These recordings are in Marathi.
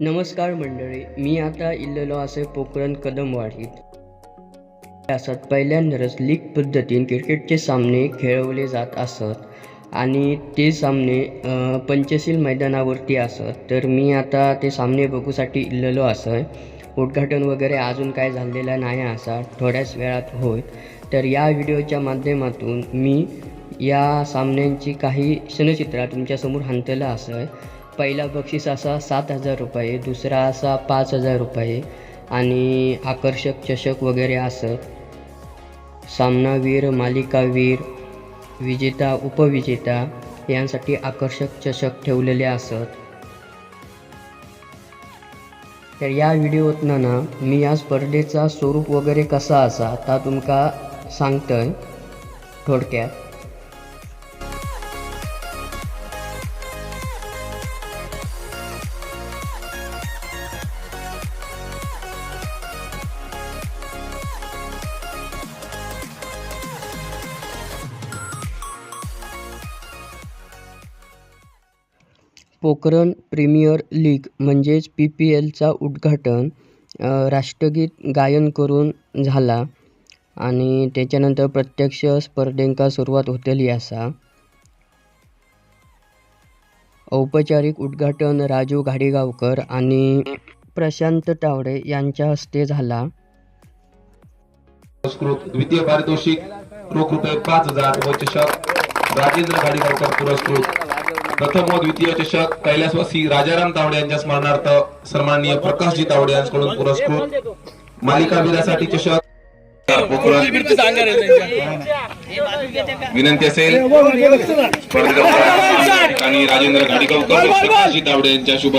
नमस्कार मंडळी मी आता इल्लेलो असे पोखरण कदमवाडीत असत पहिल्यांदाच लीग पद्धतीन क्रिकेटचे सामने खेळवले जात असत आणि ते सामने पंचशील मैदानावरती असत. तर मी आता ते सामने बघूसाठी इल्लेलो असं उद्घाटन वगैरे अजून काय झालेलं नाही असा थोड्याच वेळात होय तर या व्हिडिओच्या माध्यमातून मी या सामन्यांची काही क्षणचित्रा तुमच्यासमोर हाणलेलं असं पहिला बक्षीस असा सात हजार रुपये दुसरा असा पाच हजार रुपये आणि आकर्षक चषक वगैरे असत सामनावीर मालिकावीर विजेता उपविजेता यांसाठी आकर्षक चषक ठेवलेले असत. तर या व्हिडिओतनं ना मी या स्पर्धेचा स्वरूप वगैरे कसा असा ता तुमका सांगतंय थोडक्यात. पोकरण प्रीमियर लीग म्हणजेच पी पी एलचा उद्घाटन राष्ट्रगीत गायन करून झाला आणि त्याच्यानंतर प्रत्यक्ष स्पर्धेंका सुरुवात होतली असा. औपचारिक उद्घाटन राजू घाडीगावकर आणि प्रशांत तावडे यांच्या हस्ते झाला. पुरस्कृत द्वितीय पारितोषिक रोख रुपये पाच हजार व चषक राजेंद्र गाडीगावकर पुरस्कृत. प्रथम व द्वितीय चषक कैलासवासी राजाराम तावडे यांच्या स्मरणार्थ सन्माननीय प्रकाशजी तावडे यांच्याकडून पुरस्कृत मालिकावीरासाठी चषक पोखरण. विनंती असेल ठिकाणी राजेंद्र गाडीगावकर व प्रकाशजी तावडे यांच्या शुभ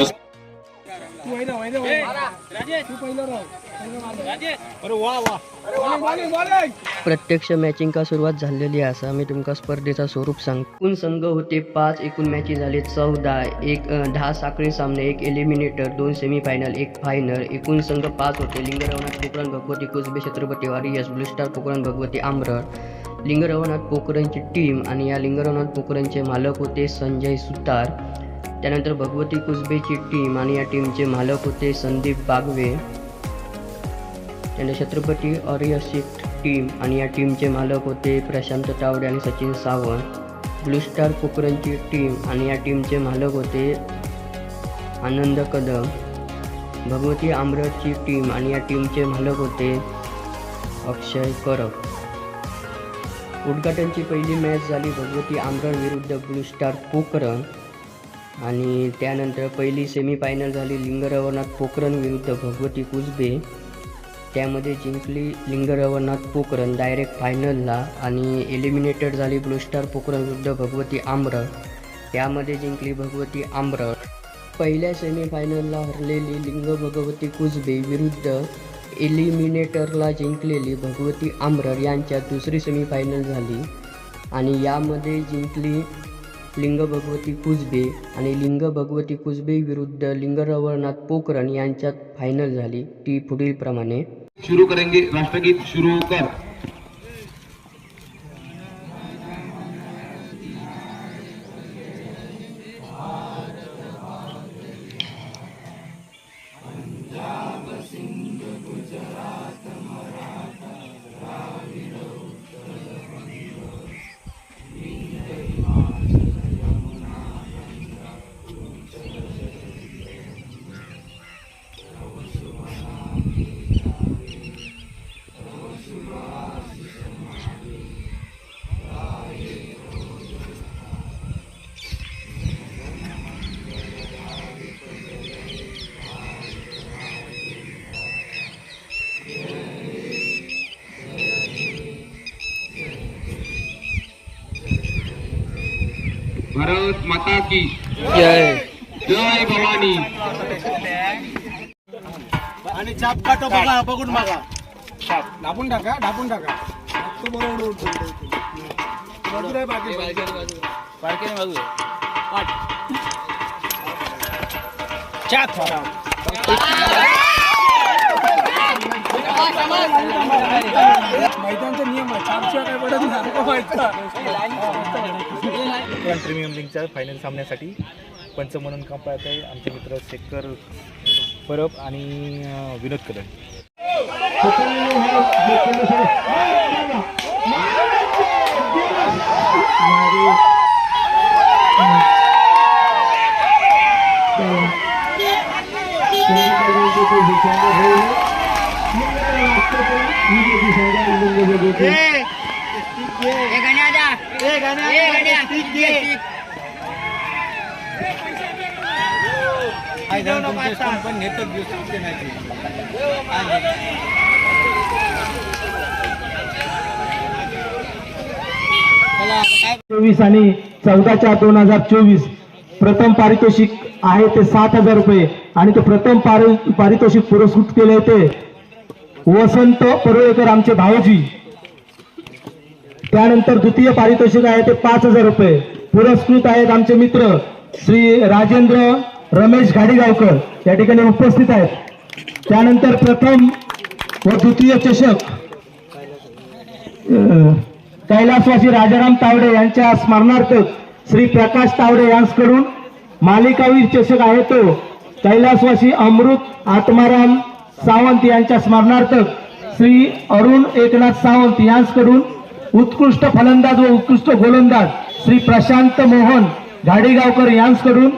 प्रत्यक्ष मॅचिंगका सुरुवात झालेली असा मी तुमका स्पर्धेचा स्वरूप सांग. एकूण संघ होते पाच एकूण मॅची झाले चौदा एक दहा साखळी सामने एक एलिमिनेटर दोन सेमीफायनल एक फायनल एकूण संघ पाच होते. Lingravnath Pokhran Bhagwati Kusbe Chhatrapati warriors blue star Pokhran Bhagwati Amrad Lingravnath पोखरणची team आणि या लिंगरवनाथ पोखरणचे मालक होते संजय सुतार. त्यानंतर भगवती कुसबेची टीम आणि या टीमचे मालक होते संदीप बागवे. त्याने छत्रपती ऑरियसिक टीम आणि या टीमचे मालक होते प्रशांत तावडे आणि सचिन सावंत. ब्लू स्टार पोखरणची टीम आणि या टीमचे मालक होते आनंद कदम. भगवती आमरटची टीम आणि या टीमचे मालक होते अक्षय करप. उद्घाटनची पहिली मॅच झाली भगवती आमरण विरुद्ध ब्लू स्टार पोखरण. आणि त्यानंतर पहिली सेमीफायनल झाली लिंगरवनाथ पोखरण विरुद्ध भगवती कुजबे. त्यामध्ये जिंकली लिंगरवनाथ पोखरण डायरेक्ट फायनलला आणि एलिमिनेटेड झाली ब्लू स्टार पोखरण विरुद्ध भगवती आमरड त्यामध्ये जिंकली भगवती आमरड पहिल्या सेमीफायनलला हरलेली लिंग भगवती कुजबे विरुद्ध एलिमिनेटरला जिंकलेली भगवती आमरड यांच्यात दुसरी सेमीफायनल झाली. आणि यामध्ये जिंकली लिंग भगवती कुजबे आणि लिंग भगवती कुजबे विरुद्ध लिंगरवनाथ पोखरण यांच्यात फायनल झाली. ती पुढीलप्रमाणे. शुरू करेंगे राष्ट्रगीत शुरू कर। भारत माता की जय जय भवानी आणि चाप काटा बघा बघून बघा ढापून टाका ढापून टाका तो बरोबर. बाजूला आहे बाकी बाजूला. पाठ. चाप. मैदानचा नियम आहे चापशिवाय काय पडत नाही माहिती प्रीमियम लीगच्या फायनल सामन्यासाठी पंच म्हणून काम पाहत आहे. आमचे मित्र शेखर परब आणि विनोद कदम. पण नेतच दिवस चोवीस आणि चौदा चार दोन हजार चोवीस. प्रथम पारितोषिक आहे ते सात हजार रुपये. आणि ते प्रथम पारि पारितोषिक पुरस्कृत केले ते वसंत परुळेकर आमचे भाऊजी. त्यानंतर द्वितीय पारितोषिक आहे ते पाच हजार रुपये. पुरस्कृत आहेत आमचे मित्र श्री राजेंद्र रमेश घाडीगावकर. या ठिकाणी उपस्थित आहेत. त्यानंतर प्रथम व द्वितीय चषक कैलासवासी राजाराम तावडे यांच्या स्मरणार्थ श्री प्रकाश तावडे यांच्याकडून मालिकावीर चषक आहे तो. कैलासवासी अमृत आत्माराम सावंत यांच्या स्मरणार्थ श्री अरुण एकनाथ सावंत यांच्याकडून उत्कृष्ट फलंदाज व उत्कृष्ट गोलंदाज श्री प्रशांत मोहन घाडीगावकर यांच्याकडून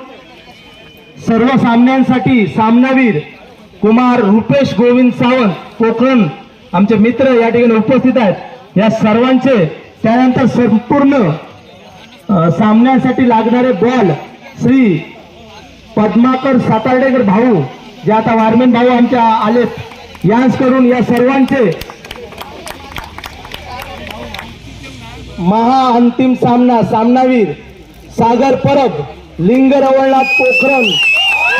सर्व सामन्यांसाठी सामनावीर कुमार रुपेश गोविंद सावंत कोकण आमचे मित्र या ठिकाणी उपस्थित आहेत. या सर्वांचे त्यानंतर संपूर्ण सामन्यासाठी सामन्यांसाठी लागणारे बॉल श्री पद्माकर सातार्डेकर भाऊ जे आता वारमेन भाऊ आमच्या आलेत. करून या सर्वांचे महाअंतिम सामना सामनावीर सागर परब लिंग रवळनाथ पोखरण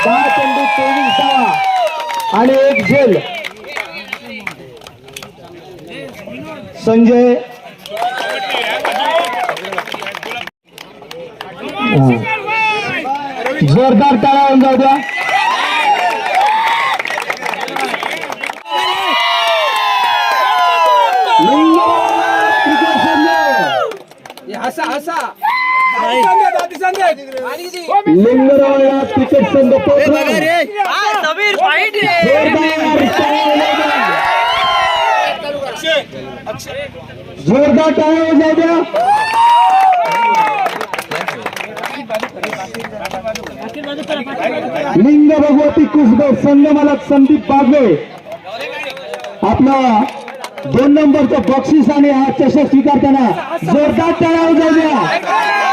दहा चेंडू चोवीस धावा आणि एक झेल. संजय. जोरदार टाळावून जाऊ द्या लिंग क्रिकेट संघ लिंगरवाडा क्रिकेट संघ पोखरण जोरदार टाळ्या वाजवा द्या लिंग भगवती कुसबे संघ मालक संदीप बागवे। आपला दोन नंबरचं बक्षीस आणि हा चषक स्वीकारताना जोरदार तयार जाऊया.